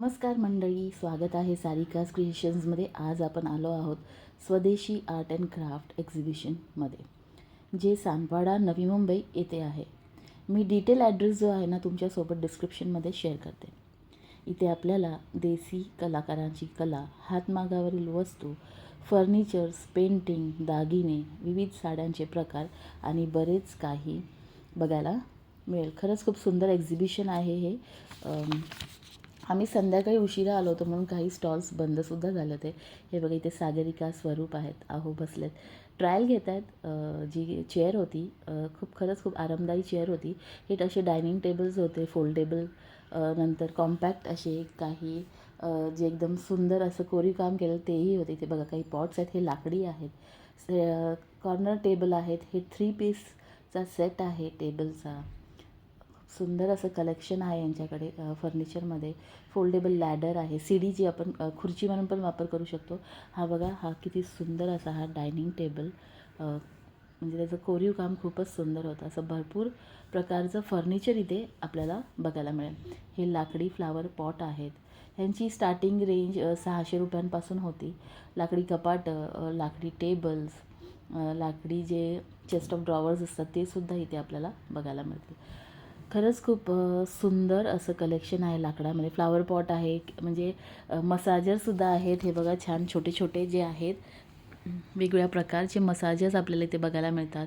नमस्कार मंडळी स्वागत आहे सारिकास क्रिएशन्समध्ये. आज आपण आलो आहोत स्वदेशी आर्ट अँड क्राफ्ट एक्झिबिशनमध्ये जे सानपाडा नवी मुंबई येथे आहे. मी डिटेल ॲड्रेस जो आहे ना तुमच्यासोबत डिस्क्रिप्शनमध्ये शेअर करते. इथे आपल्याला देसी कलाकारांची कला हातमागावरील वस्तू फर्निचर्स पेंटिंग दागिने विविध साड्यांचे प्रकार आणि बरेच काही बघायला मिळेल. खरंच खूप सुंदर एक्झिबिशन आहे हे. आम्ही संध्याकाळी उशिरा आलो होतो म्हणून काही स्टॉल्स बंदसुद्धा झाले होते हे बघा इथे सागरिका स्वरूप आहेत अहो बसलेत. ट्रायल घेत आहेत जी चेअर होती खूप खरंच खूप आरामदायी चेअर होती. हे असे डायनिंग टेबल्स होते फोल्डेबल नंतर कॉम्पॅक्ट असे काही जे एकदम सुंदर असं कोरीव काम केलं तेही होते. इथे बघा काही पॉट्स आहेत हे लाकडी आहेत. कॉर्नर टेबल आहेत हे थ्री पीसचा सेट आहे टेबलचा. सुंदर असं कलेक्शन आहे यांच्याकडे फर्निचरमध्ये फोल्डेबल लॅडर आहे. सीडी जी आपण खुर्ची म्हणून पण वापर करू शकतो. हा बघा हा किती सुंदर असा हा डायनिंग टेबल म्हणजे त्याचं कोरीव काम खूपच सुंदर होतं. असं भरपूर प्रकारचं फर्निचर इथे आपल्याला बघायला मिळेल. हे लाकडी फ्लावर पॉट आहेत. ह्यांची स्टार्टिंग रेंज सहाशे रुपयांपासून होती. लाकडी कपाटं लाकडी टेबल्स लाकडी जे चेस्ट ऑफ ड्रॉवर्स असतात ते सुद्धा इथे आपल्याला बघायला मिळतील. खरंच खूप सुंदर असं कलेक्शन आहे लाकडामध्ये. फ्लावर पॉट आहे म्हणजे मसाजरसुद्धा आहेत. हे बघा छान छोटे छोटे जे आहेत वेगवेगळ्या प्रकारचे मसाजेस आपल्याला इथे बघायला मिळतात.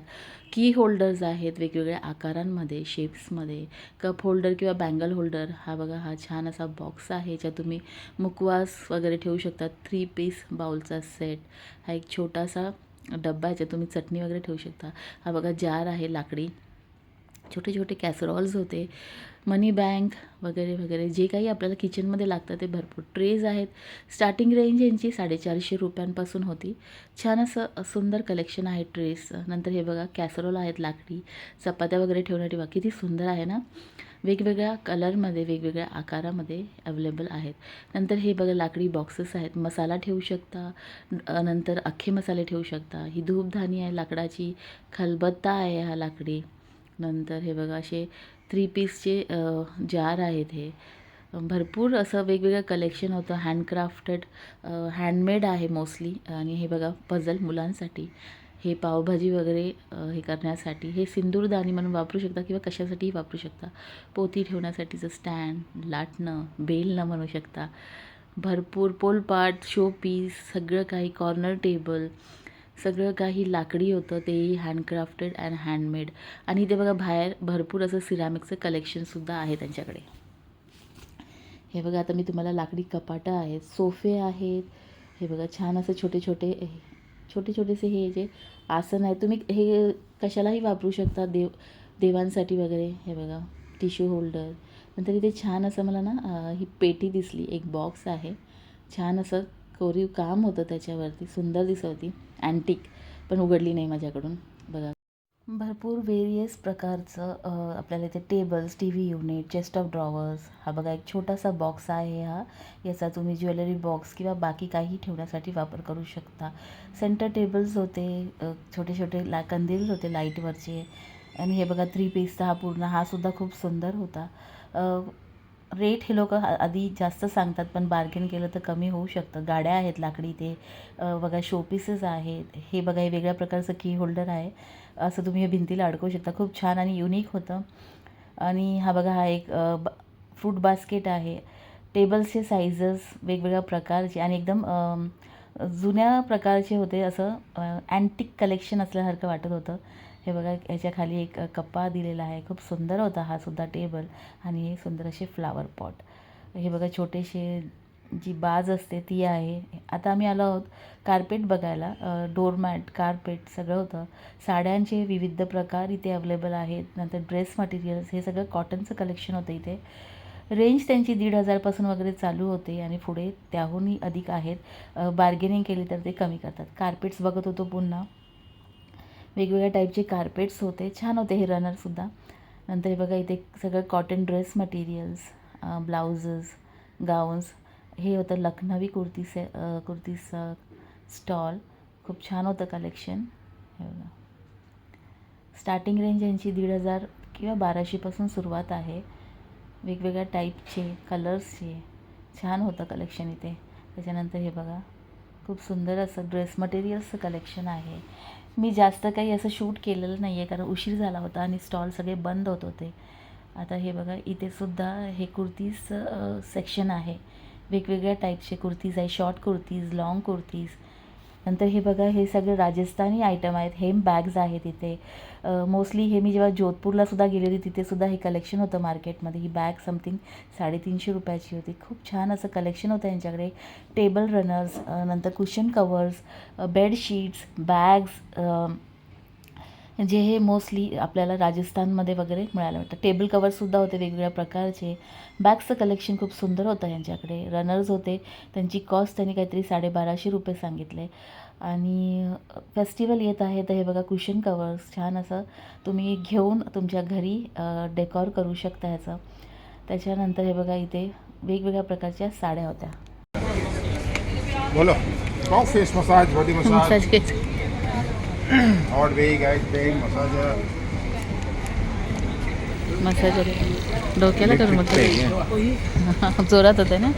की होल्डर्स आहेत वेगवेगळ्या आकारांमध्ये शेप्समध्ये कप होल्डर किंवा बँगल होल्डर हा बघा हा छान असा बॉक्स आहे ज्यात तुम्ही मुकवास वगैरे ठेवू शकता थ्री पीस बाउलचा सेट हा एक छोटासा डब्बा आहे ज्यात तुम्ही चटणी वगैरे ठेवू शकता. हा बघा जार आहे लाकडी. छोटे छोटे कॅसरॉल्स होते. मनी बँक वगैरे वगैरे. जे काही आपल्याला किचनमध्ये लागतं ते भरपूर. ट्रेज आहेत. स्टार्टिंग रेंज यांची साडेचारशे रुपयांपासून होती. छान असं सुंदर कलेक्शन आहे ट्रेस नंतर हे बघा कॅसरोल आहेत लाकडी. चपात्या वगैरे ठेवण्यासाठी बघा किती सुंदर आहे ना? वेगवेगळ्या कलरमध्ये वेगवेगळ्या आकारामध्ये अवेलेबल आहेत. नंतर हे बघा लाकडी बॉक्सेस आहेत. मसाला ठेवू शकता. नंतर अख्खे मसाले ठेवू शकता. ही धूपधानी आहे लाकडाची. खलबत्ता आहे हा लाकडी. नंतर हे बघा असे थ्री पीसचे जार आहेत हे. भरपूर असं वेगवेगळं कलेक्शन होतं. हँडक्राफ्टेड हँडमेड आहे मोस्टली आणि हे बघा पझल मुलांसाठी. हे पावभाजी वगैरे हे करण्यासाठी. हे सिंदूरदानी म्हणून वापरू शकता किंवा कशासाठीही वापरू शकता. पोती ठेवण्यासाठीचं स्टँड लाटणं बेलणं म्हणू शकता. भरपूर पोलपाट शो पीस सगळं काही कॉर्नर टेबल सगळं काही लाकडी होतं तेही हँडक्राफ्टेड अँड हँडमेड आणि ते बघा बाहेर भरपूर असं सिरामिकचं कलेक्शनसुद्धा आहे त्यांच्याकडे. हे बघा आता मी तुम्हाला लाकडी कपाटं आहेत सोफे आहेत. हे बघा छान असं छोटे छोटे छोटे छोटेसे हे जे आसन आहे. तुम्ही हे कशालाही वापरू शकता देव देवांसाठी वगैरे. हे बघा टिश्यू होल्डर नंतर इथे छान असं मला ना ही पेटी दिसली एक बॉक्स आहे. छान असं कोरीव काम होतं त्याच्यावरती सुंदर दिसत होती. अँटिक पण उघडली नाही माझ्याकडून. बघा. भरपूर वेरियस प्रकारचं आपल्याला इथे tables T V unit chest of drawers हा बघा एक छोटासा बॉक्स आहे हा. याचा तुम्ही ज्वेलरी बॉक्स किंवा बाकी काही ठेवण्यासाठी वापर करू शकता. सेंटर टेबल्स होते छोटे छोटे ला कंदील होते लाईटवरचे आणि हे बघा थ्री पीसचा हा पूर्ण हा सुद्धा खूप सुंदर होता. रेट हे लोक आधी जास्त सांगतात पण बार्गेन केलं तर कमी होऊ शकतं. गाड्या आहेत लाकडी ते बघा शोपीसेस आहेत. हे बघा हे वेगळ्या प्रकारचं की होल्डर आहे. असं तुम्ही हे भिंतीला अडकवू शकता. खूप छान आणि युनिक होतं. आणि हा बघा हा एक फ्रूट बास्केट आहे. टेबल्सचे साईजेस वेगवेगळ्या प्रकारचे आणि एकदम जुन्या प्रकारचे होते असं अँटिक कलेक्शन असल्यासारखं वाटत होतं. हे बघा याच्याखाली एक कप्पा दिलेला आहे. खूप सुंदर होता हा सुद्धा टेबल आणि हे सुंदर असे फ्लावर पॉट. हे बघा छोटेसे जी बाज असते ती आहे. आता आम्ही आलो आहोत कार्पेट बघायला. डोरमॅट कार्पेट सगळं होतं. साड्यांचे विविध प्रकार इथे अवेलेबल आहेत. नंतर ड्रेस मटेरियल्स हे सगळं कॉटनचं कलेक्शन होतं इथे. रेंज त्यांची दीड हजारपासून वगैरे चालू होते आणि पुढे त्याहूनही अधिक आहेत. बार्गेनिंग केली तर ते कमी करतात. कार्पेट्स बघत होतो पुन्हा. वेगवेगळ्या टाईपचे कार्पेट्स होते. छान होते हे रनरसुद्धा नंतर हे बघा इथे सगळं cotton dress materials blouses gowns हे होतं लखनवी कुर्ती से कुर्तीचं स्टॉल खूप छान होतं कलेक्शन हे बघा. स्टार्टिंग रेंज यांची दीड हजार किंवा बाराशेपासून सुरुवात आहे. वेगवेगळ्या टाईपचे कलर्सचे छान होतं कलेक्शन इथे. त्याच्यानंतर हे बघा. खूप सुंदर असं ड्रेस मटेरियल्सचं कलेक्शन आहे. मी जास्त काही असं शूट केलेलं नाही आहे कारण उशीर झाला होता आणि स्टॉल सगळे बंद होत होते. आता हे बघा इथे सुद्धा हे कुर्तीज सेक्शन आहे. वेगवेगळ्या टाईपचे कुर्तीज आहे शॉर्ट कुर्तीज लाँग कुर्तीज. नंतर हे बघा हे सगळे राजस्थानी आयटम आहेत. हेम बॅग्स आहेत इथे. मोस्टली हे मी जेव्हा जोधपूरला सुद्धा गेले होती तिथे सुद्धा हे कलेक्शन होतं मार्केटमध्ये ही बॅग समथिंग साडेतीनशे रुपयाची होती. खूप छान असं कलेक्शन होतं यांच्याकडे. टेबल रनर्स नंतर कुशन कवर्स बेडशीट्स बॅग्स जे हे मोस्टली आपल्याला राजस्थानमध्ये वगैरे मिळायला भेटतं टेबल कवरसुद्धा होते वेगवेगळ्या प्रकारचे. बॅग्सचं कलेक्शन खूप सुंदर होतं यांच्याकडे. रनर्स होते. त्यांची कॉस्ट त्यांनी काहीतरी साडेबाराशे रुपये सांगितले. आणि फेस्टिवल येत आहे तर हे बघा कुशन कवर्स छान असं तुम्ही घेऊन तुमच्या घरी डेकॉर करू शकता ह्याचं. त्याच्यानंतर हे बघा इथे वेगवेगळ्या प्रकारच्या साड्या होत्या. बोलो. Face massage body massage hot bag ice bag massage. Massage. डोक्याला करून मग जोरात होते ना?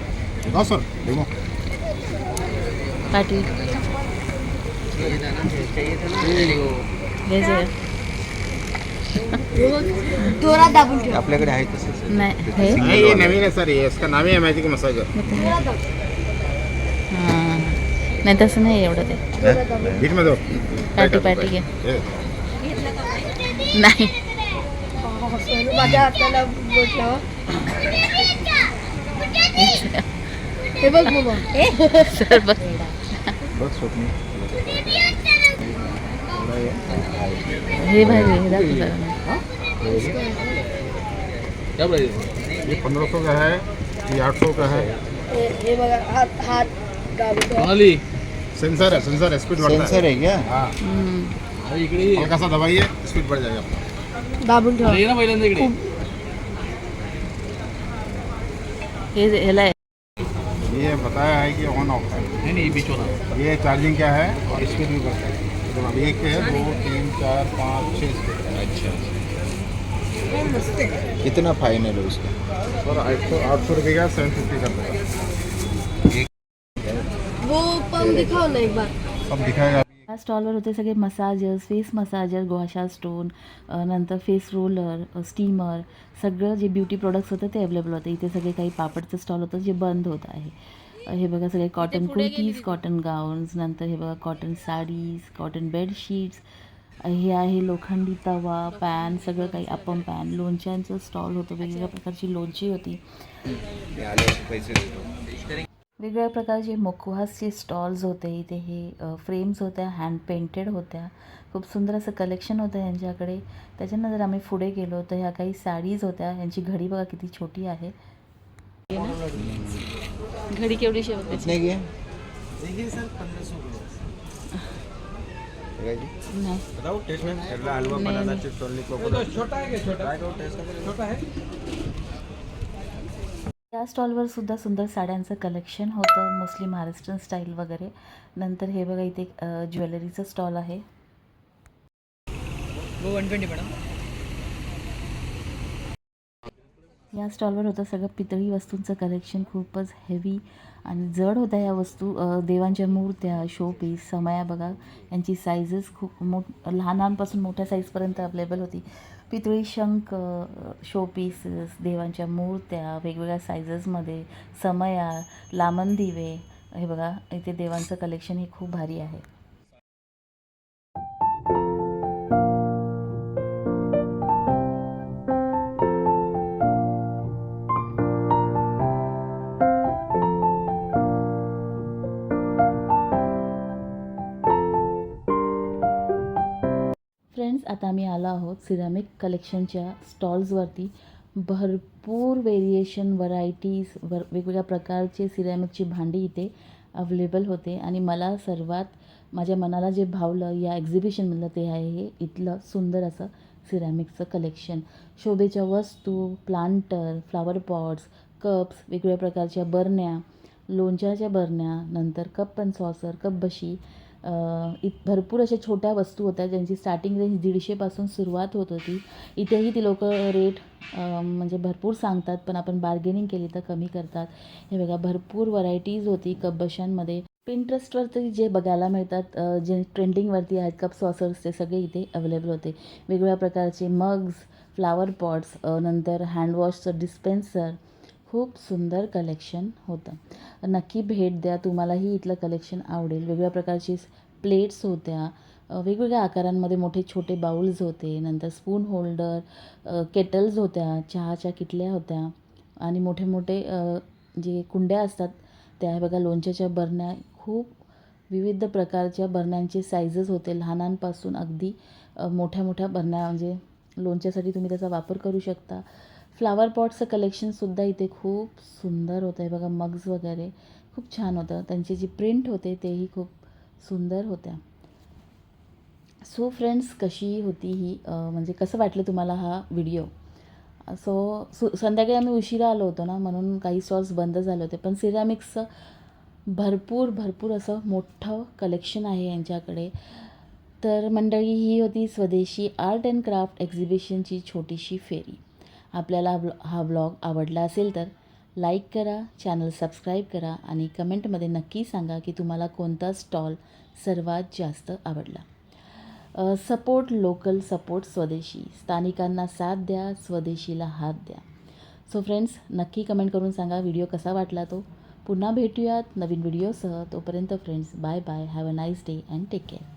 हाँ सर दाबून ठेव. आपल्याकडे आहे तसंच. आहे. नाही हे नवीन है सर ये इसका नाम ही है मैजिक मसाजर हां. नाही तसं नाही एवढं ते. बीच में दो पॅटी पॅटी घे ये, नाही माझ्या हाताला बोट लावा हे बघ बाबा सर बघ बस स्वप्नी हे भारी आहे, हे दाखव जरा. क्या प्राइस ये पंद्रह सौ का है ये आठ सौ का है। हे हे बघा हात हात दाबून ठेवा सोनाली। सेंसर है सेंसर है स्पीड बढ़ता सेंसर है क्या? हाँ। हम्म. अरे इकडे। ये. हल्का सा दबाइए स्पीड बढ़ जाएगा आपका। दाबून ठेवा ये ना पहिल्यांदा इकडे। हे ह्याला आहे. ये बताया है कि ऑन ऑफ़ है। नाही नाही बीच वाला। ये चार्जिंग क्या है? और स्पीड भी बढ़ता है। तो अब एक है दो तीन चार पाँच छः स्पीड अच्छा। कितना फाइनल है उसका? सर आठ सौ आठ सौ रुपये का सेवन फिफ्टी कर देगा वो पंप दिखाओ ना एक बार। सब दिखाएगा। या स्टॉलवर होते सगळे massagers face massager gua sha stone नंतर फेस रोलर स्टीमर सगळं जे ब्युटी प्रोडक्ट्स होतं ते अवेलेबल होतं. इथे सगळे काही पापडचं स्टॉल होतं जे बंद होत आहे. हे बघा सगळे कॉटन कुर्तीज कॉटन गाऊन्स नंतर हे बघा कॉटन साडीज कॉटन बेडशीट्स हे आहे लोखंडी तवा पॅन सगळं काही अपम पॅन. लोणच्यांचं स्टॉल होतं वेगवेगळ्या प्रकारची लोणची होती. पैसे वेगवेगळ्या प्रकारचे मुखवासचे स्टॉल्स होते इथे हे फ्रेम्स होत्या हँड पेंटेड होत्या. खूप सुंदर असं कलेक्शन होतं यांच्याकडे. त्याच्यानंतर आम्ही पुढे गेलो तर ह्या काही साडीज होत्या. यांची घडी बघा किती छोटी आहे. घडी केवढीशी होते कितने की है नाही. या स्टॉलवर सुद्धा सुंदर साड्यांचं कलेक्शन होतं मोस्टली महाराष्ट्रीयन स्टाईल वगैरे. नंतर हे बघा इथे ज्वेलरीचं स्टॉल आहे. या स्टॉलवर होतं सगळं पितळी वस्तूंचं कलेक्शन खूपच हेवी आणि जड होत्या या वस्तू. देवांच्या मूर्त्या शोपीस समया बघा. यांची साईजेस खूप मोठ लहानांपासून मोठ्या साईजपर्यंत अवेलेबल होती. पितळी शंख शोपीसेस देवांच्या मूर्त्या वेगवेगळ्या साईजेसमध्ये समया लामण दिवे हे बघा इथे देवांचं कलेक्शन हे खूप भारी आहे. आम्ही आलो आहोत सिरामिक कलेक्शनच्या स्टॉल्सवरती. भरपूर व्हेरिएशन व्हरायटीज वर वेगवेगळ्या प्रकारचे सिरामिकची भांडी इथे अवेलेबल होते. आणि मला सर्वात माझ्या मनाला जे भावलं या एक्झिबिशनमधलं ते आहे हे इथलं सुंदर असं सिरॅमिकचं कलेक्शन. शोभेच्या वस्तू प्लांटर फ्लावर पॉट्स कप्स वेगवेगळ्या प्रकारच्या बरण्या लोणच्याच्या बरण्या नंतर कप अँड सॉसर कप बशी इत भरपूर अशा छोट्या वस्तू होत्या ज्यांची स्टार्टिंग रेंज दीडशेपासून सुरुवात होत होती. इथेही ती लोक रेट म्हणजे भरपूर सांगतात पण आपण बार्गेनिंग केली तर कमी करतात. हे बघा भरपूर व्हरायटीज होती कप बशांमध्ये जे बघायला मिळतात जे ट्रेंडिंगवरती आहेत कप सॉसर्स ते सगळे इथे अवेलेबल होते. वेगवेगळ्या प्रकारचे मग्स फ्लावर पॉट्स नंतर हँडवॉशचं डिस्पेन्सर खूप सुंदर कलेक्शन होतं. नक्की भेट द्या. तुम्हालाही इथलं कलेक्शन आवडेल. वेगवेगळ्या प्रकारची प्लेट्स होत्या. वेगवेगळ्या आकारांमध्ये मोठे छोटे बाउल्स होते. नंतर स्पून होल्डर केटल्स होत्या. चहाच्या किटल्या होत्या. आणि मोठे मोठे जे कुंड्या असतात त्या बघा लोणच्याच्या बरण्या खूप विविध प्रकारच्या बरण्यांचे साईजेस होते. लहानांपासून अगदी मोठ्या मोठ्या बरण्या म्हणजे लोणच्यासाठी तुम्ही त्याचा वापर करू शकता. फ्लावर पॉटचं कलेक्शनसुद्धा इथे खूप सुंदर होतं आहे बघा मग्ज वगैरे खूप छान होतं. त्यांचे जी प्रिंट होते तेही खूप सुंदर होत्या. सो फ्रेंड्स कशी होती ही म्हणजे कसं वाटलं तुम्हाला हा व्हिडिओ सो सु संध्याकाळी आम्ही उशिरा आलो होतो ना म्हणून काही स्टॉल्स बंद झाले होते. पण सिरामिक्सचं भरपूर भरपूर असं मोठं कलेक्शन आहे यांच्याकडे. तर मंडळी ही होती स्वदेशी आर्ट अँड क्राफ्ट एक्झिबिशनची छोटीशी फेरी. आपल्याला ब्लॉ हा ब्लॉग आवडला असेल तर लाईक करा चॅनल सबस्क्राईब करा आणि कमेंटमध्ये नक्की सांगा की तुम्हाला कोणता स्टॉल सर्वात जास्त आवडला. सपोर्ट लोकल सपोर्ट स्वदेशी. स्थानिकांना साथ द्या स्वदेशीला हात द्या. सो फ्रेंड्स नक्की कमेंट करून सांगा व्हिडिओ कसा वाटला तो. पुन्हा भेटूयात नवीन व्हिडिओसह. तोपर्यंत friends bye bye have a nice day and take care